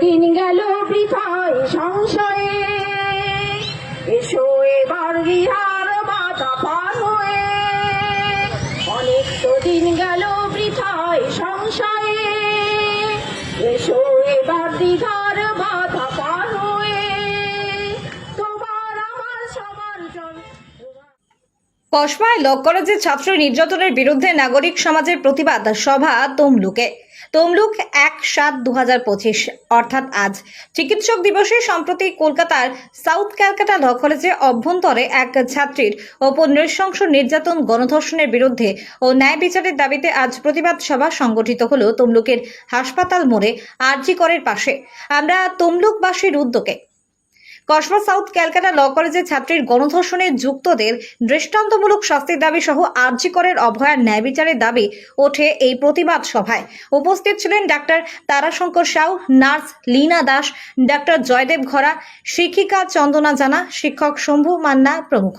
দিন গেল বৃথায় সংশয়ে। এসো এবার বিহার কসবায় ল কলেজের ছাত্র নির্যাতনের বিরুদ্ধে নাগরিক সমাজের প্রতিবাদ সভা তমলুকে। তমলুক এক সাত দু অর্থাৎ আজ চিকিৎসক দিবসে সম্প্রতি কলকাতার সাউথ ক্যালকাটা ল কলেজে অভ্যন্তরে এক ছাত্রীর ওপর নৃশংস নির্যাতন, গণধর্ষণের বিরুদ্ধে ও ন্যায় বিচারের দাবিতে আজ প্রতিবাদ সভা সংগঠিত হল তমলুকের হাসপাতাল মোড়ে আরজি করের পাশে। আমরা তমলুকবাসীর উদ্যোগে কসবা সাউথ ক্যালকাটা ল কলেজের ছাত্রীর গণধর্ষণে যুক্তদের দৃষ্টান্তমূলক শাস্তির দাবি সহ আর্জি করের অভয়ার ন্যায় বিচারের দাবি ওঠে এই প্রতিবাদ সভায়। উপস্থিত ছিলেন doctor Tarashankar Sau, nurse Leena Das, doctor Joydev Ghara, শিক্ষিকা চন্দনা জানা, শিক্ষক শম্ভু মান্না প্রমুখ।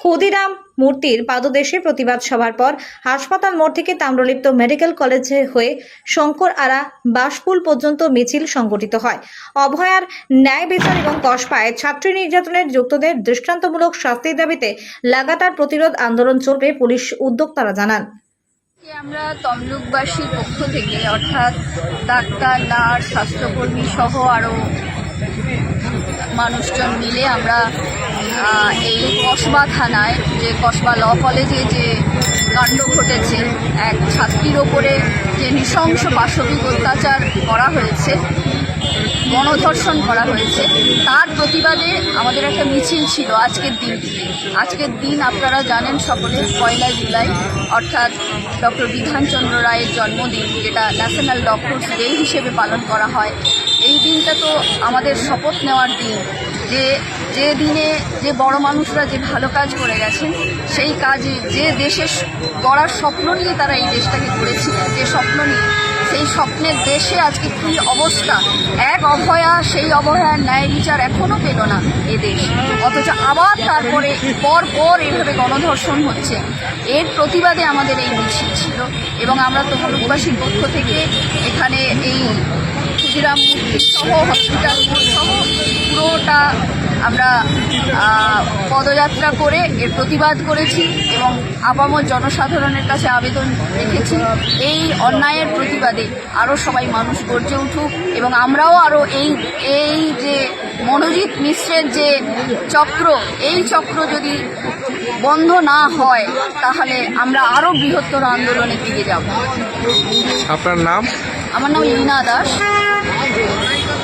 ক্ষুদিরাম মূর্তির পাদদেশে প্রতিবাদ সভার পর হাসপাতাল মোড় থেকে তাম্রলিপ্ত মেডিকেল কলেজে হয়ে শঙ্কর আরা বাসপুল পর্যন্ত মিছিল সংগঠিত হয়। অভয়ার ন্যায় বিচার এবং কসপায় ছাত্রী নির্যাতনের যুক্তদের দৃষ্টান্তমূলক শাস্তির দাবিতে লাগাতার প্রতিরোধ আন্দোলন চলবে পুলিশ উদ্যোক্তারা জানান। আমরা তমলুকবাসীর পক্ষ থেকে অর্থাৎ ডাক্তার, নার্স, স্বাস্থ্যকর্মী সহ আরও মানুষজন মিলে আমরা এই কসবা থানায়, যে কসবা ল কলেজে যে কাণ্ড ঘটেছে, এক ছাত্রীর ওপরে যে নৃশংস পাশবিক অত্যাচার করা হয়েছে, গণধর্ষণ করা হয়েছে, তার প্রতিবাদে আমাদের একটা মিছিল ছিল আজকের দিনটিতে আজকের দিন আপনারা জানেন সকলে, পয়লা জুলাই, অর্থাৎ ডক্টর বিধানচন্দ্র রায়ের জন্মদিন, যেটা ন্যাশনাল ডক্টরস ডে হিসেবে পালন করা হয়। এই দিনটা তো আমাদের শপথ নেওয়ার দিন। যে যে দিনে যে বড় মানুষরা যে ভালো কাজ করে গেছেন, সেই কাজে যে দেশে গড়ার স্বপ্ন নিয়ে তারা এই দেশটাকে গড়েছিলেন, যে স্বপ্ন নিয়ে। সেই স্বপ্নের দেশে আজকে কি অবস্থা? এক অভয়া, সেই অবহেয়ার ন্যায় বিচার এখনও পেল না এ দেশ। অথচ আবার তারপরে পর পর এভাবে গণধর্ষণ হচ্ছে। এর প্রতিবাদে আমাদের এই মিছিল ছিল এবং আমরা তমলুকবাসীর পক্ষ থেকে এখানে এই ক্ষুদিরাম সহ হসপিটাল সহ পুরোটা আমরা পদযাত্রা করে এর প্রতিবাদ করেছি এবং আপামর জনসাধারণের কাছে আবেদন রেখেছি। এই অন্যায়ের প্রতিবাদে আরও সবাই মানুষ গর্জে উঠুক এবং আমরাও আরও এই এই যে মনোজিৎ মিশ্রের যে চক্র এই চক্র যদি বন্ধ না হয় তাহলে আমরা আরও বৃহত্তর আন্দোলনের দিকে যাব। আপনার নাম? আমার নাম লীনা দাস।